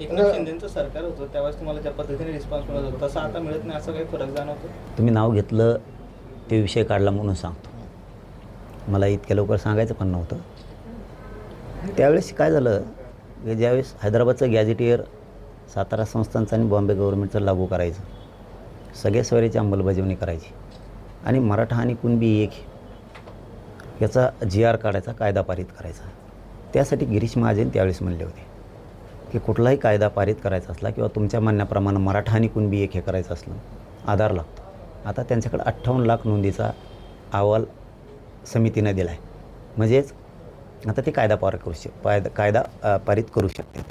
एकनाथ शिंदेचं सरकार होतं त्यावेळेस तुम्हाला ज्या पद्धतीने रिस्पॉन्स मिळत होता तसं आता मिळत नाही असं काही फरक जाणवतो? तुम्ही नाव घेतलं ते विषय काढला म्हणून सांगतो. मला इतक्या लवकर सांगायचं पण नव्हतं. त्यावेळेस काय झालं की ज्यावेळेस हैदराबादचं गॅझेटियर सातारा संस्थांचं आणि बॉम्बे गव्हर्नमेंटचं लागू करायचं सगळ्या सवारीची अंमलबजावणी करायची आणि मराठा आणि कुणबी एक याचा जी आर काढायचा कायदा पारित करायचा. त्यासाठी गिरीश महाजन त्यावेळेस म्हणले होते. की कुठलाही कायदा पारित करायचा असला किंवा तुमच्या म्हणण्याप्रमाणे मराठा आणि कुणबी एक हे करायचं असलं आधार लागतो. आता त्यांच्याकडे अठ्ठावन्न लाख नोंदीचा अहवाल समितीनं दिला आहे म्हणजेच आता ते कायदा पार करू शक पायदा कायदा पारित करू शकते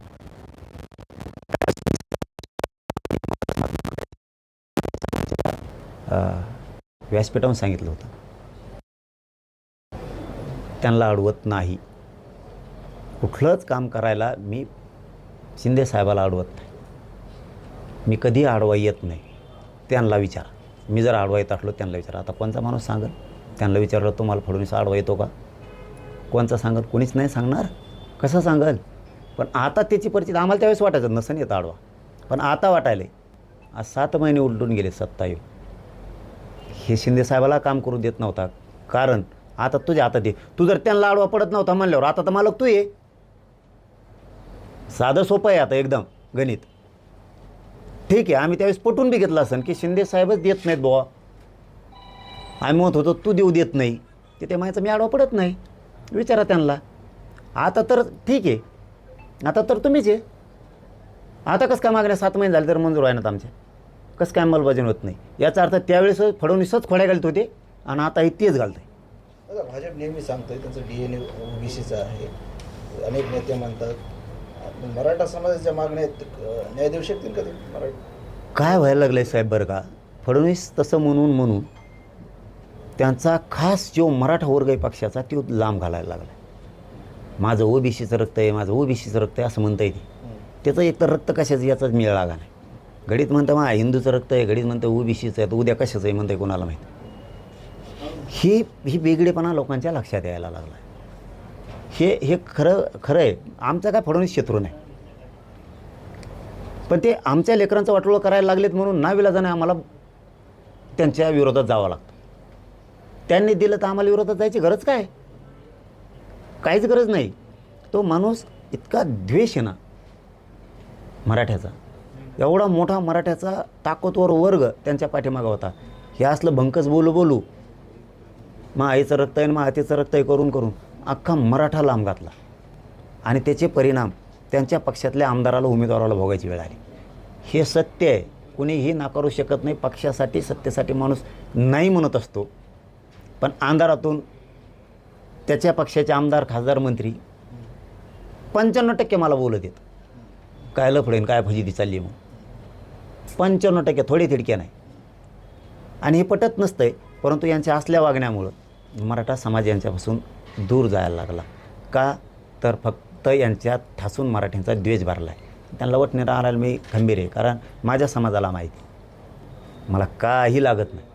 व्यासपीठावर सांगितलं होतं. त्यांना अडवत नाही. कुठलंच काम करायला मी शिंदे साहेबाला अडवत नाही. मी कधी आडवा येत नाही. त्यांना विचारा. मी जर आडवा येत असलो त्यांना विचारा. आता कोणचा माणूस सांगेल? त्यांना विचारलं तुम्हाला फडणवीस आडवा येतो का? कोणचा सांगत कोणीच नाही सांगणार. कसं सांगाल? पण आता त्याची परिस्थिती आम्हाला त्यावेळेस वाटायचं नसन येत आडवा. पण आता वाटायले आज सात महिने उलटून गेले सत्ता येऊ हे शिंदे साहेबाला काम करू देत नव्हता. कारण आता तुझ्या हातात ये तू जर त्यांना आडवा पडत नव्हता म्हणल्यावर आता तर मालक तू ये साधं सोपं आहे आता एकदम गणित. ठीक आहे आम्ही त्यावेळेस पटून बी घेतलं असेल की शिंदे साहेबच देत नाहीत बुवा. आम्ही म्हणत होतो तू देऊ देत नाही. ते ते म्हणायचं मी आडवा पडत नाही. विचारा त्यांना. आता तर ठीक आहे. आता तर तुम्हीच आहे. आता कसं काय मागण्या सात महिने झाले तर मंजूर आहे ना आमच्या? कसं काय अंमलबजावणी होत नाही? याचा अर्थ त्यावेळेस फडणवीसच खोड्या घालत होते आणि आता हे तेच घालत आहे भाजप नेहमी सांगतोय त्यांचं डी एन ए ओबीसीचं आहे. अनेक नेते म्हणतात मराठा समाजाच्या मागण्या आहेत न्याय देऊ शकतील का ते? मराठा. काय व्हायला लागलं आहे साहेब बरं का? फडणवीस तसं म्हणून म्हणून त्यांचा खास जो मराठा वर्ग आहे पक्षाचा तो लांब घालायला लागला माझं ओबीसीचं रक्त आहे माझं ओबीसीचं रक्त आहे असं म्हणता येते त्याचं एक तर रक्त कशाचं याचाच मेळ लागा नाही. घडीत म्हणतं मा हिंदूचं रक्त आहे घडीत म्हणतं ओबीसीचं आहे तर उद्या कशाचं आहे म्हणतं कोणाला माहीत? ही ही वेगळेपणा लोकांच्या लक्षात यायला लागला हे हे खरं खरं आहे. आमचं काय फडणवीस शत्रू नाही. पण ते आमच्या लेकरांचं वाटोळ करायला लागलेत म्हणून नाविलाजाने आम्हाला त्यांच्या विरोधात जावं लागतं. त्यांनी दिलं तर आम्हाला विरोधात जायची गरज काय? काहीच गरज नाही. तो माणूस इतका द्वेष आहे ना मराठ्याचा. एवढा मोठा मराठ्याचा ताकदवर वर्ग त्यांच्या पाठीमागा होता. हे असलं भंकस बोलू बोलू मग आईचं रक्त आहे मग आतीचं रक्त आहे करून करून. अख्खा मराठा लांब घातला. आणि त्याचे परिणाम त्यांच्या पक्षातल्या आमदाराला उमेदवाराला भोगायची वेळ आली. हे सत्य आहे. कुणीही नाकारू शकत नाही. पक्षासाठी सत्तेसाठी माणूस नाही म्हणत असतो. पण अंधारातून त्याच्या पक्षाचे आमदार खासदार मंत्री पंच्याण्णव टक्के मला बोलत येत काय लफडेन काय फजिती चालली मग पंच्याण्णव टक्के थोडे तिडक्या नाही. आणि हे पटत नसतंय परंतु यांच्या असल्या वागण्यामुळं मराठा समाज यांच्यापासून दूर जायला लागला. का? तर फक्त यांच्यात ठासून मराठ्यांचा द्वेष भरला आहे त्यांना वटणे राहायला मी खंबीर आहे कारण माझ्या समाजाला माहिती मला काही लागत नाही.